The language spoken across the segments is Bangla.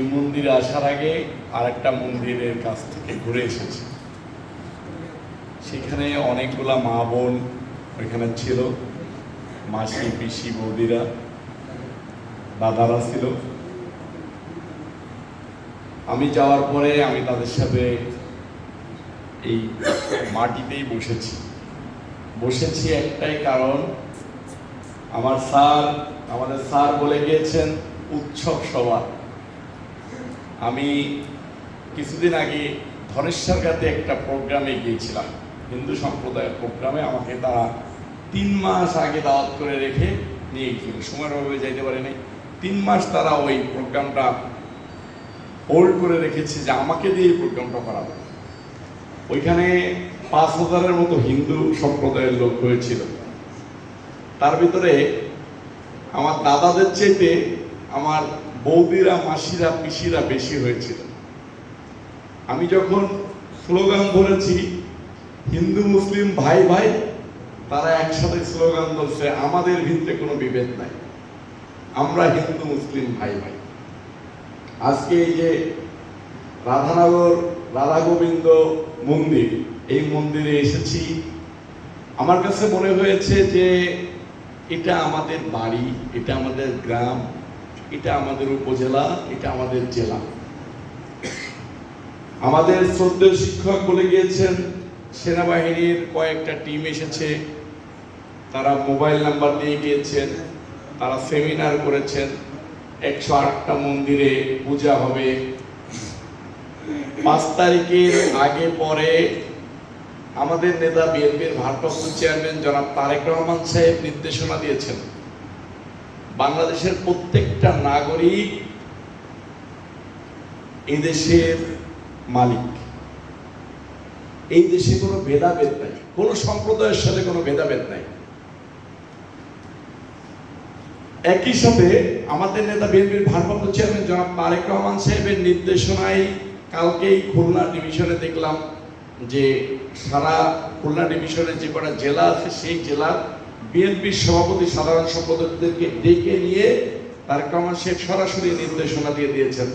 এই মন্দিরে আসার আগে আর একটা মন্দিরের কাছ থেকে ঘুরে এসেছি। সেখানে অনেকগুলা মা বোন ওইখানে ছিল, মাসি, পিসি, বৌদিরা, দাদারা ছিল। আমি যাওয়ার পরে আমি তাদের সাথে এই মাটিতেই বসেছি। বসেছি একটাই কারণ, আমার স্যার, আমাদের স্যার বলে গিয়েছেন, উৎসব সভা আমি কিছুদিন আগে ধনেশ্বরগাতে একটা প্রোগ্রামে গিয়েছিলাম, হিন্দু সম্প্রদায়ের প্রোগ্রামে। আমাকে তারা তিন মাস আগে দাওয়াত করে রেখে নিয়ে গিয়েছিল। সময়ের অভাবে যাইতে পারেনি। তিন মাস তারা ওই প্রোগ্রামটা হোল্ড করে রেখেছে যে আমাকে দিয়ে এই প্রোগ্রামটা করাবে। ওইখানে পাঁচ হাজারের মতো হিন্দু সম্প্রদায়ের লোক হয়েছিল। তার ভিতরে আমার দাদাদের চাইতে আমার বৌদিরা, মাসিরা, পিসিরা বেশি হয়েছিল। আমি যখন স্লোগান ধরেছি, হিন্দু, মুসলিম, ভাই ভাই, তারা একসাথে স্লোগান ধরছে, আমাদের ভিতরে কোনো বিভেদ নাই। আমরা হিন্দু, মুসলিম, ভাই ভাই। আজকে এই যে রাধানগর রাধা গোবিন্দ মন্দির, এই মন্দিরে এসেছি। আমার কাছে মনে হয়েছে যে এটা আমাদের বাড়ি, এটা আমাদের গ্রাম এটা আমাদের উপজেলা, এটা আমাদের জেলা। আমাদের শ্রদ্ধেয় শিক্ষক বলে গিয়েছেন, সেনাবাহিনীর কয়েকটা টিম এসেছে। তারা মোবাইল নাম্বার দিয়ে গিয়েছেন, তারা সেমিনার করেছেন। একশো আটটা মন্দিরে পূজা হবে। পাঁচ তারিখের আগে পরে আমাদের নেতা বিএনপির ভারপ্রাপ্ত চেয়ারম্যান জনাব তারেক রহমান সাহেব নির্দেশনা দিয়েছেন। বাংলাদেশের প্রত্যেকটা নাগরিক এই দেশের মালিক। এই দেশে কোনো ভেদাভেদ নাই। কোনো সম্প্রদায়ের সাথে কোনো ভেদাভেদ নাই। একই সাথে আমাদের নেতা বিএনপির ভারপ্রাপ্ত চেয়ারম্যান জনাব তারেক রহমান সাহেবের নির্দেশনায় কালকেই খুলনা ডিভিশনে দেখলাম যে সারা খুলনা ডিভিশনে যে কটা জেলা আছে, সেই জেলার বিএনপির সভাপতি সাধারণ সম্পাদকদেরকে ডেকে নিয়ে রহমান সাহেব সরাসরি নির্দেশনা দিয়ে দিয়েছেন।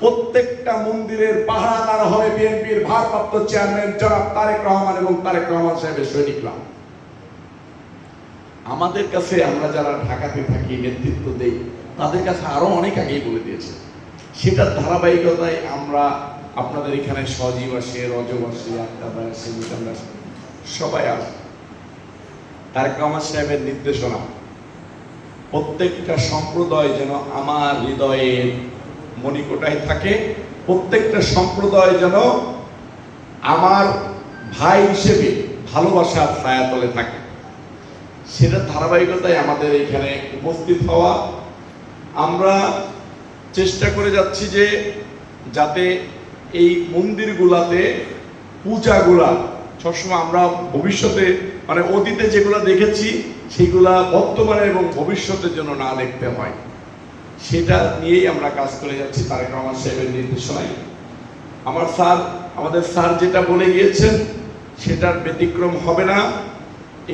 প্রত্যেকটা মন্দিরের পাহারাদার হবে বিএনপির ভারপ্রাপ্ত চেয়ারম্যান জনাব তারেক রহমান এবং তারেক রহমান সাহেবের সৈনিকরা। আমাদের কাছে আমরা যারা ঢাকাতে থাকি, নেতৃত্ব দেই, তাদের কাছে আরও অনেক আগেই বলে দিয়েছে। সেটার ধারাবাহিকতায় আমরা আপনাদের এখানে সজীব আসে রজব আসে আক্তাব আসে আসে সবাই আসে তারেক সাহেবের নির্দেশনা, প্রত্যেকটা সম্প্রদায় যেন আমার হৃদয়ের মণিকোটায় থাকে, প্রত্যেকটা সম্প্রদায় যেন আমার ভাই হিসেবে ভালোবাসার ছায়াতলে থাকে। সেটা ধারাবাহিকতায় আমাদের এখানে উপস্থিত হওয়া। আমরা চেষ্টা করে যাচ্ছি যে যাতে এই মন্দিরগুলাতে পূজাগুলা, সবসময় আমরা ভবিষ্যতে মানে অতীতে যেগুলো দেখেছি, সেগুলা বর্তমানে এবং ভবিষ্যতের জন্য না দেখতে হয়। সেটা নিয়েই আমরা কাজ করে যাচ্ছি তারেক রহমান সাহেবের নির্দেশনায়। আমার স্যার, আমাদের স্যার যেটা বলে গিয়েছেন, সেটার ব্যতিক্রম হবে না।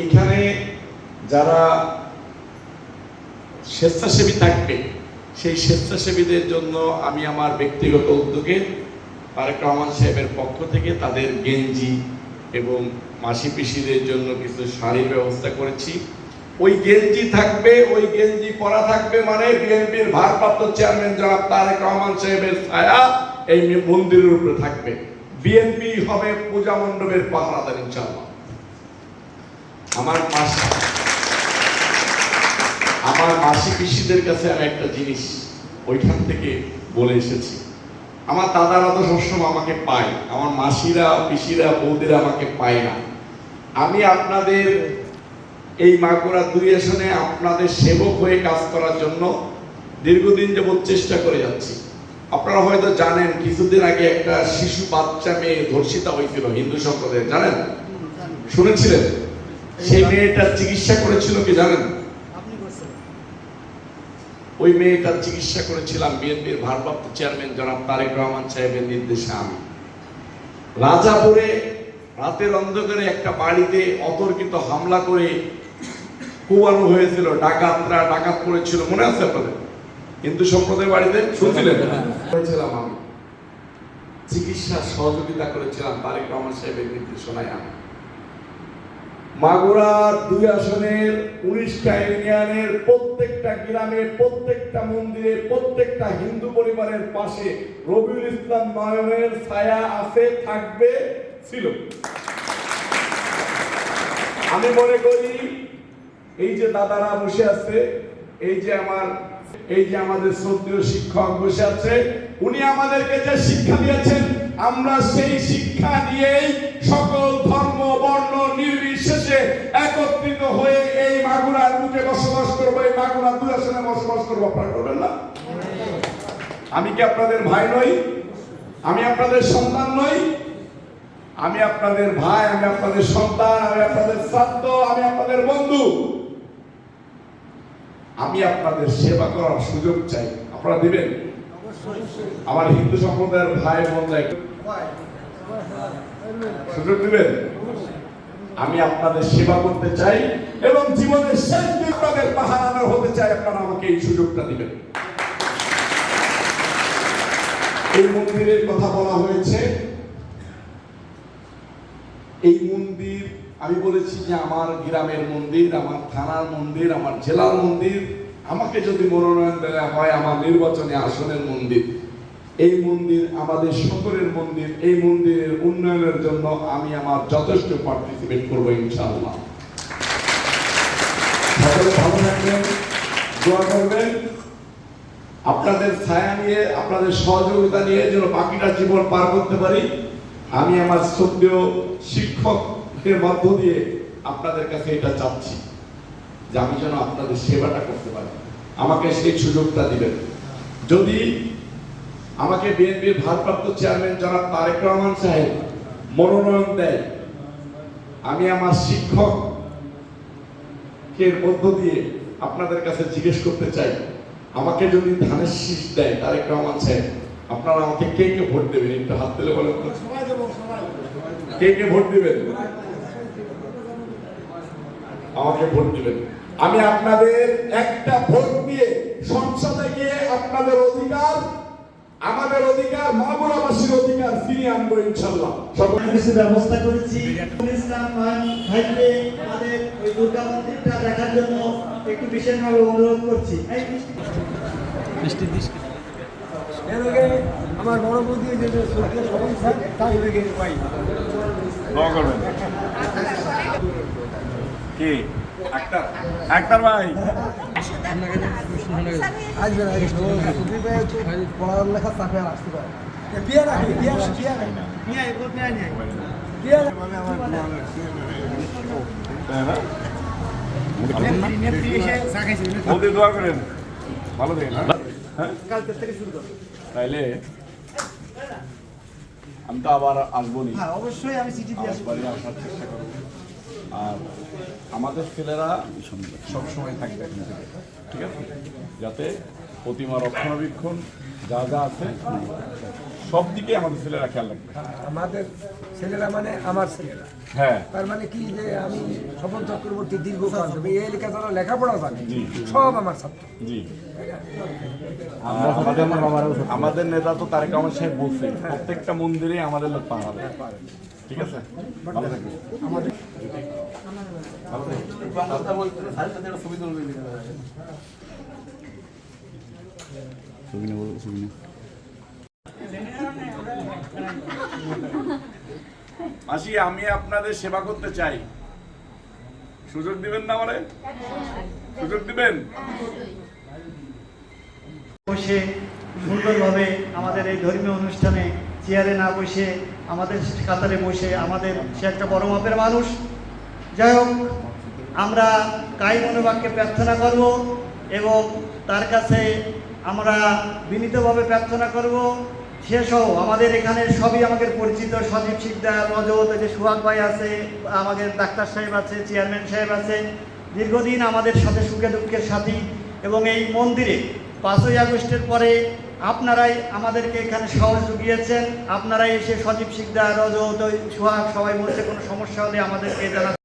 এইখানে যারা স্বেচ্ছাসেবী থাকবে, সেই স্বেচ্ছাসেবীদের জন্য আমি আমার ব্যক্তিগত উদ্যোগে তারেক রহমান সাহেবের পক্ষ থেকে তাদের গেঞ্জি এবং মাসি পিসিদের জন্য কিছু শাড়ির ব্যবস্থা করেছি। ওই গেঞ্জি থাকবে, ওই গেঞ্জি পরা থাকবে মানে বিএনপির ভারপ্রাপ্ত চেয়ারম্যান জনাব তারেক রহমান সাহেবের ছায়া এই মন্দিরের উপরে থাকবে। বিএনপি হবে পূজা মণ্ডপের পাহারাদার ইনশাআল্লাহ। আমার আমার মাসি পিসিদের কাছে আমি একটা জিনিস ওইখান থেকে বলে এসেছি। আমার দাদারা তো সবসময় আমাকে পায়। আমার মাসিরা, পিসিরা, বৌদিরা আমাকে পায় না। আমি আপনাদের এই মাগুরা দুই আসনে আপনাদের সেবক হয়ে কাজ করার জন্য দীর্ঘদিন যাবৎ চেষ্টা করে যাচ্ছি। আপনারা হয়তো জানেন, কিছুদিন আগে একটা শিশু বাচ্চা মেয়ে ধর্ষিতা হয়েছিল হিন্দু সম্প্রদায়ে জানেন? শুনেছিলেন? সেই মেয়েটার চিকিৎসা করেছিল কি জানেন? ওই মেয়েটার চিকিৎসা করেছিলাম বিএনপির ভারপ্রাপ্ত চেয়ারম্যান জনাব তারেক রহমান সাহেবের নির্দেশে আমি। রাজাপুরে রাতের অন্ধকারে একটা বাড়িতে অতর্কিত হামলা করে কুবানো হয়েছিল ডাকাতরা ডাকাত করেছিল মনে আছে আপনাদের? হিন্দু সম্প্রদায় বাড়িতে? শুনছিলেন? করেছিলাম আমি। চিকিৎসা সহযোগিতা করেছিলাম তারেক রহমান সাহেবের নির্দেশনায় আমি। মাগুরার দুই আসনের, উনিশটা ইউনিয়নের, প্রত্যেকটা গ্রামে প্রত্যেকটা মন্দিরে প্রত্যেকটা হিন্দু পরিবারের পাশে রবিউল ইসলাম নয়নের ছায়া আছে, থাকবে, ছিল। আমি মনে করি এই যে দাদারা বসে আছে, এই যে আমার, এই যে আমাদের শ্রদ্ধীয় শিক্ষক বসে আছে, উনি আমাদেরকে যে শিক্ষা দিয়েছেন আমরা সেই শিক্ষা দিয়েই সকল ধর্ম, বর্ণ, নির্বিশেষে একত্রিত হয়ে এই মাগুরার বুকে বসবাস করব, এই মাগুরা আসনে বসবাস করব, আপনারা করবেন না? আমি কি আপনাদের ভাই নই? আমি আপনাদের সন্তান নই? আমি আপনাদের ভাই, আমি আপনাদের সন্তান, আমি আপনাদের শ্রাদ্ধ, আমি আপনাদের বন্ধু। আমি আপনাদের সেবা করার সুযোগ চাই। আপনারা দিবেন? আমার হিন্দু সম্প্রদায়ের ভাই বোনরা সুযোগ দিবেন? আমি আপনাদের সেবা করতে চাই এবং জীবনের শেষ আপনাদের পাহারাদার হতে চাই, আপনারা আমাকে এই সুযোগটা দিবেন। এই মন্দিরের কথা বলা হয়েছে। এই মন্দির, আমি বলেছি যে আমার গ্রামের মন্দির, আমার থানার মন্দির, আমার জেলার মন্দির আমাকে যদি মনোনয়ন দেওয়া হয় আমার নির্বাচনী আসনের মন্দির। এই মন্দির আমাদের সকলের মন্দির, এই মন্দিরের উন্নয়নের জন্য আমি আমার যথেষ্ট পার্টিসিপেট করব ইনশাআল্লাহ। আপনাদের ছায়া নিয়ে, আপনাদের সহযোগিতা নিয়ে যেন বাকিটা জীবন পার করতে পারি। আমি আমার শ্রদ্ধেয় শিক্ষকের মধ্য দিয়ে আপনাদের কাছে এটা চাচ্ছি। যে আমি যেন আপনাদের সেবাটা করতে পারি। আমাকে সেই সুযোগটা দিবেন। যদি আমাকে বিএনপির ভারপ্রাপ্ত চেয়ারম্যান জনাব তারেক রহমান সাহেব মনোনয়ন দেয়, আমি আমার শিক্ষকের মধ্য দিয়ে আপনাদের কাছে জিজ্ঞেস করতে চাই, আমাকে যদি ধানের শীষ দেয় তারেক রহমান সাহেব, আপনারা আমাকে কে কে ভোট দেবেন? একটু হাত তুলে বলেন কে কে ভোট দিবেন? আমাকে ভোট দিবেন। আমি আপনাদের একটা ভোট দিয়ে সংসদে গিয়ে আপনাদের অধিকার আমাদের অধিকার মাগুরাবাসীর অধিকার ফিরিয়ে আনব ইনশাল্লাহ সকল কিছু ব্যবস্থা করেছি। ইসলাম ভাইকে আমাদের ওই দুর্গা মন্দিরটা দেখার জন্য একটু বিশেষভাবে অনুরোধ করছি। আমার বড় বৌদি যে সবই তাই এদিকে পাই। কে? আক্তার আক্তার ভাই। আসবে না সুদীপ ভাই একটু পড়ালেখা চাপে আর আসতে পারে বিয়ে রাখি বিয়ে বিয়ে রাখি নিয়ে আয়, নিয়ে আয়, বিয়ে রাখি আমার নেত্রী- নেত্রী এসে চা খাইছে, নেত্রী। বলতে দোয়া করেন। ভালো দেখেন কালকে থেকে শুরু করো। তাইলে আমি তো আবার আসব নি। হ্যাঁ অবশ্যই আমি চিঠি দিয়ে আসব। আসার চেষ্টা করব। আর আমাদের ছেলেরা সবসময় থাকবে এখান থেকে। ঠিক আছে? যাতে প্রতিমা রক্ষণাবেক্ষণ যা যা আছে সব দিকে আমাদের ছেলেরা খেয়াল রাখবে। আমাদের ছেলেরা মানে আমার ছেলেরা। হ্যাঁ। তার মানে কি যে আমি স্বপন চক্রবর্তী দীর্ঘকাল ধরে এই এলাকা যারা লেখাপড়া জানে জি। সব আমার ছাত্র। জি। আমাদের আমাদের নেতা তো তারেক রহমান সাহেব বলছে প্রত্যেকটা মন্দিরে আমাদের লোক পাহাড়ে ঠিক আছে? মাসি আমি আপনাদের সেবা করতে চাই। সুযোগ দিবেন না আমারে? সুযোগ দিবেন? বসে সুন্দরভাবে আমাদের এই ধর্মীয় অনুষ্ঠানে চেয়ারে না বসে আমাদের কাতারে বসে আমাদের সে একটা বড় মাপের মানুষ। যাই হোক, আমরা কাই মনোবাক্যে প্রার্থনা করব এবং তার কাছে আমরা বিনীতভাবে প্রার্থনা করব। সেসহ আমাদের এখানে সবই আমাদের পরিচিত, সজীব শিকদার, রজত যে সুহাগ ভাই আছে, আমাদের ডাক্তার সাহেব আছে, চেয়ারম্যান সাহেব আছে। দীর্ঘদিন আমাদের সাথে সুখে দুঃখের সাথী এবং এই মন্দিরে পাঁচই আগস্টের পরে আপনারাই আমাদেরকে এখানে সাহস জুগিয়েছেন। আপনারাই এসে সজীব শিকদার, রজত, সোহাগ সবাই বলছে কোনো সমস্যা হলে আমাদেরকে জানাতে